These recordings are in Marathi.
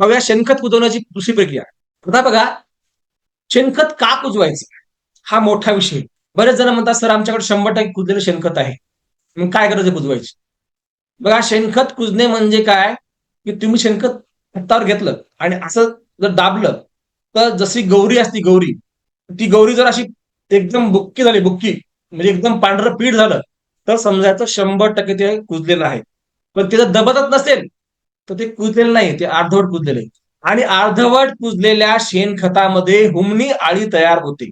बघा शेणखत कुजवण्याची दुसरी प्रक्रिया. आता बघा शेणखत का कुजवायचं? हा मोठा विषय. बरेच जण म्हणतात सर आमच्याकडे शंभर टक्के कुजलेलं शेणखत आहे. मग काय करायचं आहे कुजवायची? बघा शेणखत कुजणे म्हणजे काय? की तुम्ही शेणखत हातावर घेतलं आणि असं जर दाबलं तर जशी गौरी असती गौरी ती गौरी जर अशी एकदम बुक्की झाली बुक्की म्हणजे एकदम पांढरं पीठ झालं तर समजायचं शंभर टक्के ते कुजलेलं आहे. पण ते जर दबतच नसेल तर ते कुजलेलं नाही ते अर्धवट कुजलेलं आहे. आणि अर्धवट कुजलेल्या शेणखतामध्ये हुमणी आळी तयार होते.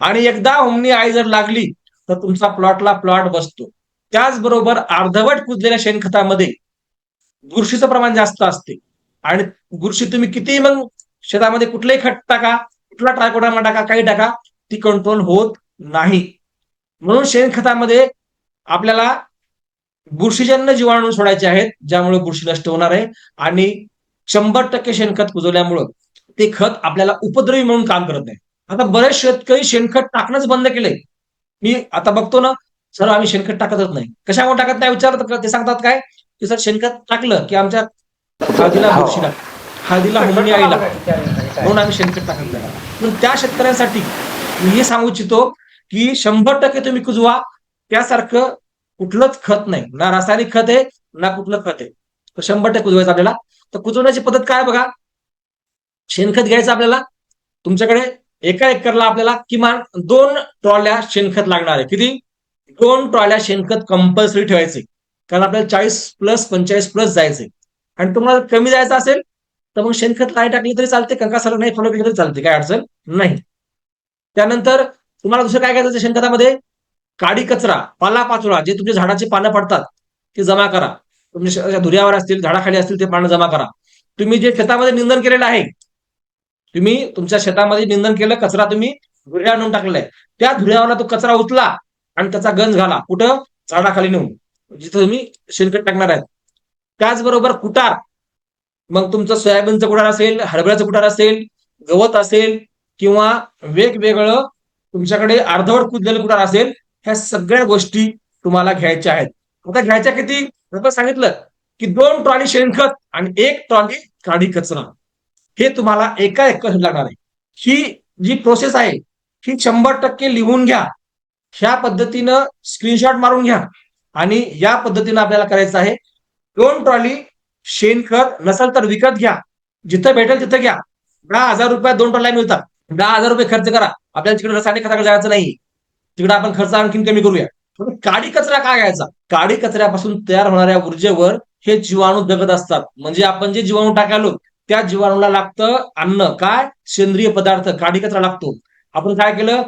आणि एकदा हुमणी आळी जर लागली तर तुमचा प्लॉटला प्लॉट बसतो. त्याचबरोबर अर्धवट कुजलेल्या शेणखतामध्ये बुरशीचं प्रमाण जास्त असते. आणि बुरशी तुम्ही किती मग शेतामध्ये कुठलंही खत टाका कुठला ट्रायकोडामा टाका काही टाका ती कंट्रोल होत नाही. म्हणून शेणखतामध्ये आपल्याला बुरशीजन्य जीवाणू सोडायचे आहेत ज्यामुळे बुरशी नष्ट होणार आहे. आणि शंभर टक्के शेणखत कुजवल्यामुळं ते खत आपल्याला उपद्रवी म्हणून काम करत नाही. आता बरेच शेतकरी शेणखत टाकणंच बंद केलंय. मी आता बघतो ना सर आम्ही शेणखत टाकतच नाही. कशामुळे टाकत नाही विचारत? ते सांगतात काय? की सर शेणखत टाकलं की आमच्या हळदीला बुरशी लागते हळदीला हुमणी आई लागते म्हणून आम्ही शेणखत टाकत नाही. पण त्या शेतकऱ्यांसाठी मी हे सांगू इच्छितो की शंभर टक्के तुम्ही कुजवा. त्यासारखं कुठलंच खत नाही. ना रासायनिक खत आहे ना कुठलं खत आहे. तर शंभर टक्के कुजवायचं आपल्याला. तर कुजवण्याची पद्धत काय बघा? शेणखत घ्यायचं आपल्याला. तुमच्याकडे एका एकरला आपल्याला किमान दोन ट्रॉल्या शेणखत लागणार आहे. किती? दोन ट्रॉल्या शेणखत कंपल्सरी ठेवायचे. कारण आपल्याला चाळीस प्लस पंचेचाळीस प्लस जायचे. आणि तुम्हाला कमी जायचं असेल तर मग शेणखत काय टाकली तरी चालते. कंकासाला नाही फॉलो केली तरी चालते. काय अडचण नाही. त्यानंतर तुम्हाला दुसरं काय करायचं शेणखतामध्ये? काडी कचरा पाला पाचोळा जे तुमच्या झाडाची पानं पडतात ते जमा करा. तुमच्या धुऱ्यावर असतील झाडाखाली असतील ते पानं जमा करा. तुम्ही जे शेतामध्ये निंदन केलेलं आहे तुम्ही तुमच्या शेतामध्ये निंदन केलं कचरा तुम्ही धुऱ्या आणून टाकलेला आहे त्या धुऱ्यावर तो कचरा उचला आणि त्याचा गंज घाला. कुठं? झाडाखाली नेऊन. जिथं तुम्ही शेणखत टाकणार आहेत. त्याचबरोबर कुटार. मग तुमचं सोयाबीनचं कुटार असेल हरभऱ्याचं कुटार असेल गवत असेल किंवा वेगवेगळं तुमच्याकडे अर्धवट कुजलेलं कुटार असेल ह्या सगळ्या गोष्टी तुम्हाला घ्यायच्या आहेत. आता घ्यायच्या किती? जसं सांगितलं की दोन ट्रॉली शेणखत आणि एक ट्रॉली काढी कचरा. हे तुम्हाला एका एकर लागणार आहे. ही जी प्रोसेस आहे ही शंभर टक्के लिहून घ्या. ह्या पद्धतीनं स्क्रीनशॉट मारून घ्या. आणि या पद्धतीनं आपल्याला करायचं आहे दोन ट्रॉली शेणखत नसेल तर विकत घ्या. जिथं भेटेल तिथं घ्या. दहा हजार रुपयात दोन ट्रॉल्या मिळतात. दहा हजार रुपये खर्च करा. आपल्याला तिकडे रसायनिक खताकडे जायचं नाही. तिकडे आपण खर्च आणखीन कमी करूया. पण काडी कचरा काय घ्यायचा? काडी कचऱ्यापासून तयार होणाऱ्या ऊर्जेवर हे जीवाणू जगत असतात. म्हणजे आपण जे जीवाणू टाकालो त्या जीवाणूला लागतं अन्न. काय? सेंद्रिय पदार्थ. काडी कचरा लागतो. आपण काय केलं?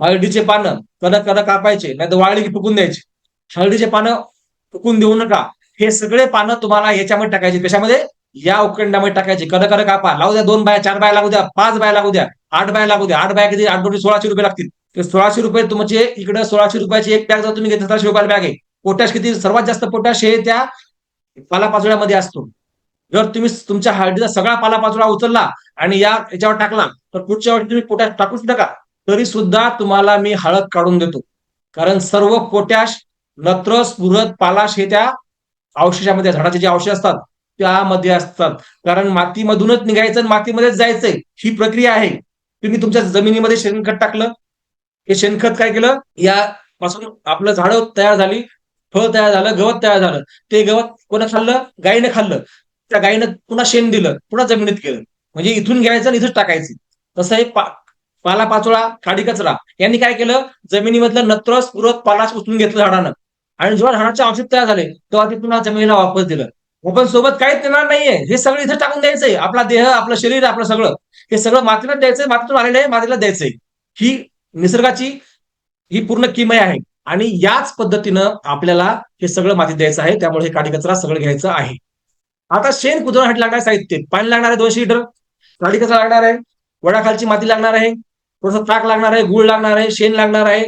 हळदीचे पानं कडक कडक कापायचे नाही तर वाळली की फुकून द्यायची. हळदीचे पानं फुकून देऊ नका. हे सगळे पानं तुम्हाला याच्यामध्ये टाकायचे. कशामध्ये? या उकंडामध्ये टाकायचे. कडक कडक कापा. लावू द्या. दोन बाया चार बाया लागू द्या. पाच बाया लागू द्या. आठ बाया लागू द्या. आठ बाया किती? आठ दोन सोळाशे रुपये लागतील. ते सोळाशे रुपये तुमचे इकडे सोळाशे रुपयाची एक बॅग जर तुम्ही घेतली सतराशे रुपयाला बॅग आहे. पोटॅश किती? सर्वात जास्त पोटॅश हे त्या पालापाचोळ्यामध्ये असतो. जर तुम्ही तुमच्या हळदीचा सगळा पालापाचोळा उचलला आणि या याच्यावर टाकला तर पुढच्या वेळी तुम्ही पोटॅश टाकूच नका तरी सुद्धा तुम्हाला मी हळद काढून देतो. कारण सर्व पोटॅश नत्र स्फुरत पालाश हे त्या अवशेषामध्ये झाडाचे जे अवशेष असतात त्यामध्ये असतात. कारण मातीमधूनच निघायचं आणि मातीमध्येच जायचंय. ही प्रक्रिया आहे. तुम्ही तुमच्या जमिनीमध्ये शेणखत टाकलं हे शेणखत काय केलं? यापासून आपलं झाडं तयार झाली फळ तयार झालं गवत तयार झालं. ते गवत कोणा खाल्लं? गायीने खाल्लं. त्या गायीनं पुन्हा शेण दिलं पुन्हा जमिनीत केलं. म्हणजे इथून घ्यायचं आणि इथंच टाकायचं. तसं हे पा पाला पाचोळा कचरा. यांनी काय केलं? जमिनीमधलं नत्रस पुरत पालाश उचलून घेतलं झाडानं. आणि जेव्हा झाडाचे औषध तयार झाले तेव्हा ते पुन्हा जमिनीला वापस दिलं. आपण सोबत काहीच देणार नाहीये. हे सगळं इथं टाकून द्यायचंय. आपला देह आपलं शरीर आपलं सगळं. हे सगळं मातीला द्यायचंय मातीतून आलेलं आहे मातीला द्यायचंय. ही निसर्गाची ही पूर्ण किमय आहे. आणि याच पद्धतीनं आपल्याला हे सगळं माती द्यायचं आहे. त्यामुळे हे काडी कचरा सगळं घ्यायचं आहे. आता शेण कुजवण्यासाठी लागणार साहित्य. पाणी लागणार आहे दोनशे लिटर. काडी कचरा लागणार आहे. वडाखालची माती लागणार आहे. थोडंसं ताक लागणार आहे. गुळ लागणार आहे. शेण लागणार आहे.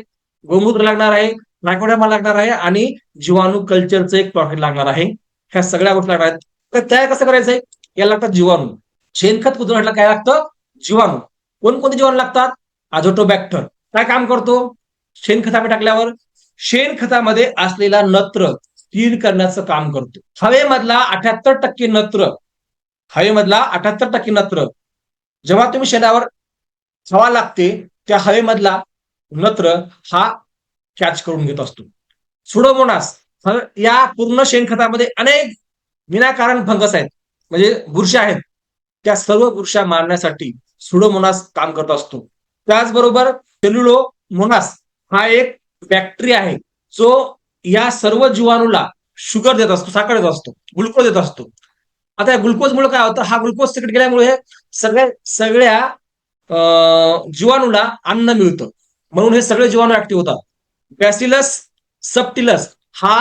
गोमूत्र लागणार आहे. नायकोडामा लागणार आहे. आणि जीवाणू कल्चरचं एक प्रॉफिट लागणार आहे. ह्या सगळ्या गोष्टी लागणार आहेत. तर तयार कसं करायचंय? याला लागतात जीवाणू. शेणखत कुजवण्याला काय लागतं? जीवाणू. कोणकोणते जीवाणू लागतात? आझोटोबॅक्टर काय काम करतो? शेणखतामध्ये टाकल्यावर शेणखतामध्ये असलेला नत्र स्थिर करण्याचं काम करतो. हवेमधला अठ्याहत्तर टक्के नत्र हवेमधला अठ्याहत्तर टक्के नत्र जेव्हा तुम्ही शेणावर हवा लागते त्या हवेमधला नत्र हा कॅच करून घेत असतो. सुडोमोनास या पूर्ण शेणखतामध्ये अनेक विनाकारण फंगस आहेत. म्हणजे बुरशा आहेत. त्या सर्व बुरशा मारण्यासाठी सुडोमोनास काम करत असतो. त्याचबरोबर सेल्युलो मोनास हा एक बॅक्टेरिया आहे. जो या सर्व जीवाणूला शुगर देत असतो साखर देत असतो ग्लुकोज देत असतो. आता या ग्लुकोजमुळे काय होतं? हा ग्लुकोज तिकडे गेल्यामुळे सगळ्या सगळ्या जीवाणूला अन्न मिळतं. म्हणून हे सगळे जीवाणू ऍक्टिव्ह होतात. बॅसिलस सबटिलस हा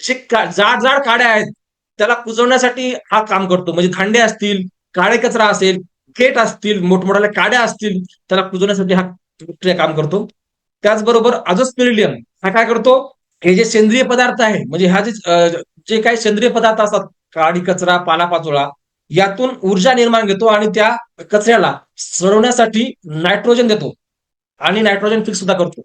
जे जाड जाड काड्या आहेत त्याला कुजवण्यासाठी हा काम करतो. म्हणजे थांडे असतील काळे कचरा असेल केट असतील मोठमोठ्या काड्या असतील त्याला कुजवण्यासाठी हा काम करतो. त्याचबरोबर अजोस्पिरिलियम हा काय करतो? हे जे सेंद्रिय पदार्थ आहे म्हणजे ह्या जे जे काही सेंद्रिय पदार्थ असतात काडी कचरा पालापाचोळा यातून ऊर्जा निर्माण घेतो आणि त्या कचऱ्याला सडवण्यासाठी नायट्रोजन देतो. आणि नायट्रोजन फिक्स सुद्धा करतो.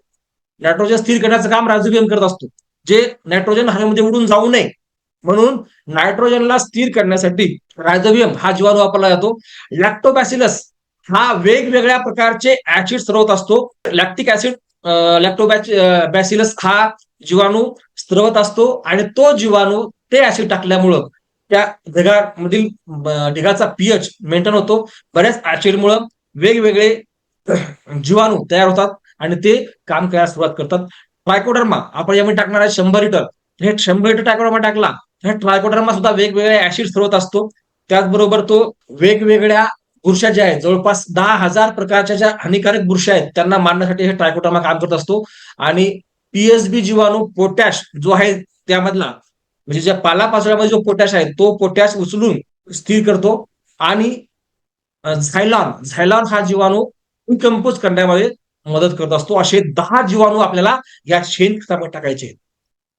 नायट्रोजन स्थिर करण्याचं काम राजूबियम करत असतो. जे नायट्रोजन हवेमध्ये उडून जाऊ नये म्हणून नायट्रोजनला स्थिर करण्यासाठी रायझोबियम हा जीवाणू वापरला जातो. लॅक्टोबॅसिलस हा वेगवेगळ्या प्रकारचे ऍसिड स्रोत असतो. लॅक्टिक ऍसिड लॅक्टोबॅच बॅसिलस हा जीवाणू स्रवत असतो आणि तो जीवाणू ते ऍसिड टाकल्यामुळं त्या ढगामधील ढिगाचा पीएच मेंटेन होतो. बऱ्याच ऍसिडमुळं वेगवेगळे जीवाणू तयार होतात आणि ते काम करायला सुरुवात करतात. ट्रायकोडर्मा आपण यामध्ये टाकणार आहे शंभर लिटर हे शंभर लिटर ट्रायकोडर्मा टाकला ह्या ट्रायकोडर्मा सुद्धा वेगवेगळ्या ऍसिड स्रोत असतो. त्याचबरोबर तो वेगवेगळ्या बुरशा ज्या आहेत जवळपास दहा हजार प्रकारच्या ज्या हानिकारक बुरशा आहेत त्यांना मारण्यासाठी हे ट्रायकोटर्मा काम करत असतो. आणि पीएसबी जीवाणू पोटॅश जो आहे त्यामधला म्हणजे ज्या पालापाचोळ्यामध्ये जो पोटॅश आहे तो पोटॅश उचलून स्थिर करतो. आणि झायलॉन झायलॉन हा जीवाणू कंपोज करण्यामध्ये मदत करत असतो. असे दहा जीवाणू आपल्याला या शेण खतामध्ये टाकायचे आहेत.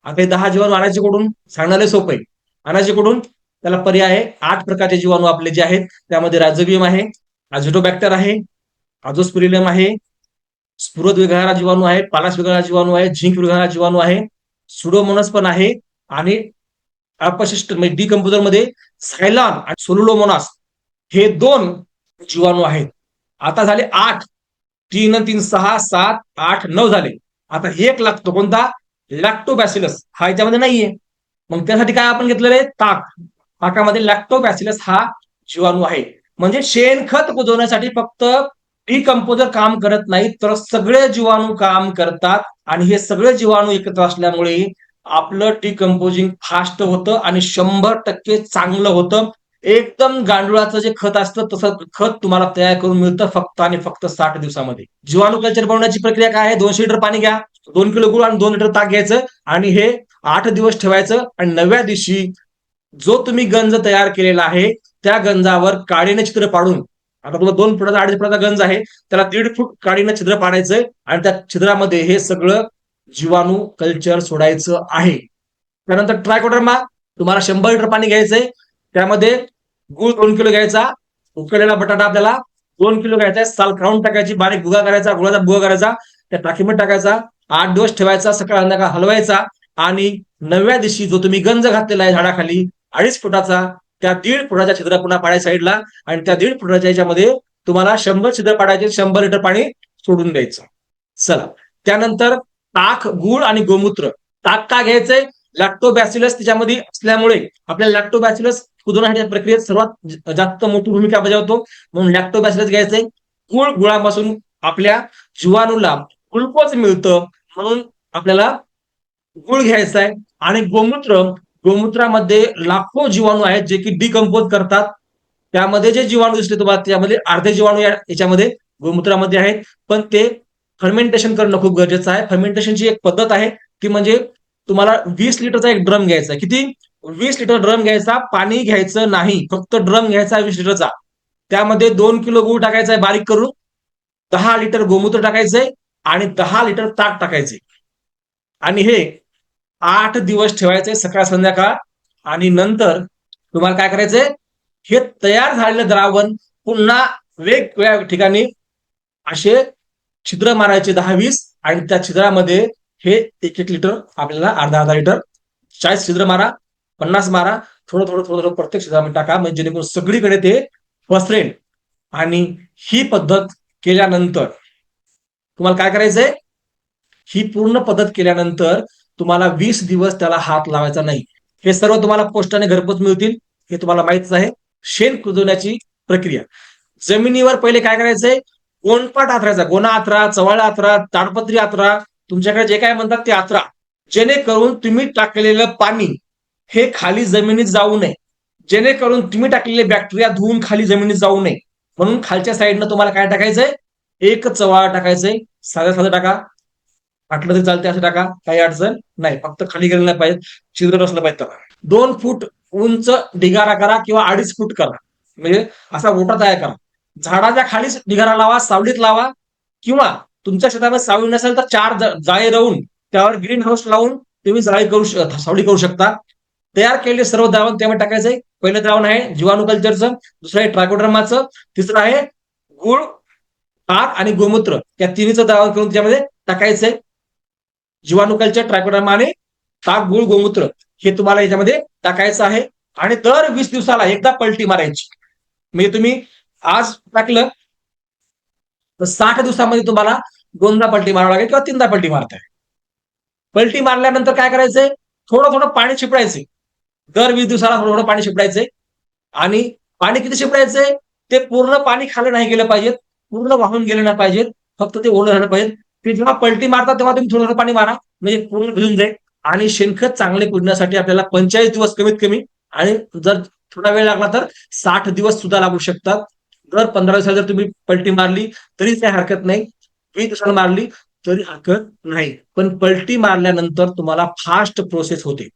आता हे दहा जीवाणू आणायचे कडून सांगणारे सोपे आणायचे कुठून त्याला पर्याय आहे. आठ प्रकारचे जीवाणू आपले जे आहेत त्यामध्ये राजबियम आहे अझिटोबॅक्टर आहे आजोस्पिरिलियम आहे स्फुरद विघारा जीवाणू आहे पालास विघारा जीवाणू आहे झिंक विघारा जीवाणू आहे सुडोमोनस पण आहे आणि अपशिष्ट म्हणजे डिकम्पोजरमध्ये सायलॉन आणि सोलुलोमोनास हे दोन जीवाणू आहेत. आता झाले आठ. तीन तीन सहा सात आठ नऊ झाले. आता एक लागतो कोणता? लॅक्टोबॅसिलस हा याच्यामध्ये नाहीये. मग त्यासाठी काय आपण घेतलेलं आहे? ताक. ताकामध्ये लॅक्टोबॅसिलस हा जीवाणू आहे. म्हणजे शेणखत कुजवण्यासाठी फक्त डिकम्पोजर काम करत नाही तर सगळे जीवाणू काम करतात आणि हे सगळे जीवाणू एकत्र असल्यामुळे आपलं डिकम्पोजिंग फास्ट होतं आणि शंभर टक्के चांगलं होतं. एकदम गांडुळाचं जे खत असतं तसं खत तुम्हाला तयार करून मिळतं फक्त आणि फक्त साठ दिवसामध्ये. जीवाणू कल्चर बनवण्याची प्रक्रिया काय आहे? दोनशे लिटर पाणी घ्या दोन किलो गुळ आणि दोन लिटर ताक घ्यायचं आणि हे आठ दिवस ठेवायचं आणि नव्या दिवशी जो तुम्ही गंज तयार केलेला आहे त्या गंजावर काळीने चित्र पाडून आता तुला दोन फुटाचा अडीच फुटाचा गंज आहे त्याला दीड फूट काळीनं छिद्र पाडायचंय आणि त्या छिद्रामध्ये हे सगळं जीवाणू कल्चर सोडायचं आहे. त्यानंतर ट्रायकोडर्मा तुम्हाला शंभर लिटर पाणी घ्यायचंय त्यामध्ये गुळ दोन किलो घ्यायचा उकळलेला बटाटा आपल्याला दोन किलो घ्यायचा साल खाऊन टाकायची बारीक भुगा करायचा गुळाचा भुगा करायचा त्या टाकीमध्ये टाकायचा आठ दिवस ठेवायचा सकाळ संध्याकाळ हलवायचा आणि नवव्या दिवशी जो तुम्ही गंज घातलेला आहे झाडाखाली अडीच फुटाचा त्या दीड फुटाच्या छिद्र पुन्हा पाडायच्या साईडला आणि त्या दीड फुटाच्या याच्यामध्ये तुम्हाला शंभर छिद्र पाडायचे शंभर लिटर पाणी सोडून द्यायचं. चला त्यानंतर ताक गुळ आणि गोमूत्र. ताक का घ्यायचंय? लॅक्टोबॅसिलस त्याच्यामध्ये असल्यामुळे आपल्याला लॅक्टोबॅसिलस कुदवण्यासाठी प्रक्रियेत सर्वात जास्त मोठी भूमिका बजावतो. म्हणून लॅक्टोबॅसिलस घ्यायचंय गुळ गुळापासून आपल्या जीवाणूला ग्लुकोज मिळतं म्हणून आपल्याला गुळ घ्यायचा आहे आणि गोमूत्र गोमूत्रामध्ये लाखो जीवाणू आहेत जे की डिकम्पोज करतात. त्यामध्ये जे जीवाणू दिसले तुम्हाला त्यामध्ये अर्धे जीवाणू याच्यामध्ये गोमूत्रामध्ये आहेत. पण ते फर्मेंटेशन करणं खूप गरजेचं आहे. फर्मेंटेशनची एक पद्धत आहे की म्हणजे तुम्हाला वीस लिटरचा एक ड्रम घ्यायचा. किती? वीस लिटर ड्रम घ्यायचा पाणी घ्यायचं नाही फक्त ड्रम घ्यायचा वीस लिटरचा. त्यामध्ये दोन किलो गूळ टाकायचा आहे बारीक करून दहा लिटर गोमूत्र टाकायचंय आणि दहा लिटर ताक टाकायचंय. आणि हे आठ दिवस ठेवायचे सकाळ संध्याकाळ. आणि नंतर तुम्हाला काय करायचंय? हे तयार झालेलं द्रावण पुन्हा वेगवेगळ्या ठिकाणी असे छिद्र मारायचे दहा वीस. आणि त्या छिद्रामध्ये हे एक एक लिटर आपल्याला अर्धा अर्धा लिटर चाळीस छिद्र मारा पन्नास मारा थोडं थोडं थोडं थोडं प्रत्येक छिद्रामध्ये टाका म्हणजे जेणेकरून सगळीकडे ते पसरेल. आणि ही पद्धत केल्यानंतर तुम्हाला काय करायचंय? ही पूर्ण पद्धत केल्यानंतर तुम्हाला वीस दिवस त्याला हात लावायचा नाही. हे सर्व तुम्हाला पोस्टाने घरपोच मिळतील हे तुम्हाला माहितच आहे. शेण कुजवण्याची प्रक्रिया. जमिनीवर पहिले काय करायचंय? कोणपाट आथरायचा गोणा आथरा चवळा आथरा ताडपत्री आथरा तुमच्याकडे जे काय म्हणतात ते आत्रा. जेणेकरून तुम्ही टाकलेलं पाणी हे खाली जमिनीत जाऊ नये. जेणेकरून तुम्ही टाकलेले बॅक्टेरिया धुवून खाली जमिनीत जाऊ नये. म्हणून खालच्या साईडनं तुम्हाला काय टाकायचंय? एक चवळा टाकायचंय. साध्या साधं टाका. वाटलं तरी चालते असं टाका. काही अडचण नाही. फक्त खाली गेलं नाही पाहिजे. छिद्र नसलं पाहिजे त्याला. दोन फूट उंच ढिगारा करा किंवा अडीच फूट करा. म्हणजे असा ओटा तयार करा. झाडाच्या खालीच ढिगारा लावा सावलीत लावा किंवा तुमच्या शेतामध्ये सावळी नसेल तर चार जाळे राहून त्यावर ग्रीन हाऊस लावून तुम्ही जाळी करू सावळी करू शकता. तयार केलेले सर्व द्रावण त्यामध्ये टाकायचंय पहिलं द्रावण आहे जीवाणू कल्चरचं दुसरं आहे ट्रायकोडर्माचं तिसरं आहे गुळ ताक आणि गोमूत्र. या तिन्हीचं द्रावण करून त्यामध्ये टाकायचंय जीवाणू कल्चर ट्रायकोड्रमा आणि ताक गुळ गोमूत्र हे तुम्हाला याच्यामध्ये टाकायचं आहे. आणि दर वीस दिवसाला एकदा पलटी मारायची. म्हणजे तुम्ही आज टाकलं तर साठ दिवसामध्ये तुम्हाला दोनदा पलटी मारावं लागेल किंवा तीनदा पलटी मारताय पलटी मारल्यानंतर काय करायचंय? थोडं थोडं पाणी शिपडायचंय. दर वीस दिवसाला थोडं थोडं पाणी शिपडायचंय. आणि पाणी किती शिपडायचंय? ते पूर्ण पाणी खाली नाही गेलं पाहिजेत. पूर्ण वाहून गेले नाही पाहिजेत. फक्त ते ओलं झालं पाहिजे ते जेव्हा पलटी मारता तेव्हा तुम्ही थोडं थोडं पाणी मारा. म्हणजे पूर्ण भिजून जाईल. आणि शेणखत चांगले कुजण्यासाठी आपल्याला पंचेचाळीस दिवस कमीत कमी आणि जर थोडा वेळ लागला तर साठ दिवस सुद्धा लागू शकतात. दर पंधरा दिवसाला जर तुम्ही पलटी मारली तरी काही हरकत नाही. वीस दिवसाला मारली तरी हरकत नाही. पण पलटी मारल्यानंतर तुम्हाला फास्ट प्रोसेस होते.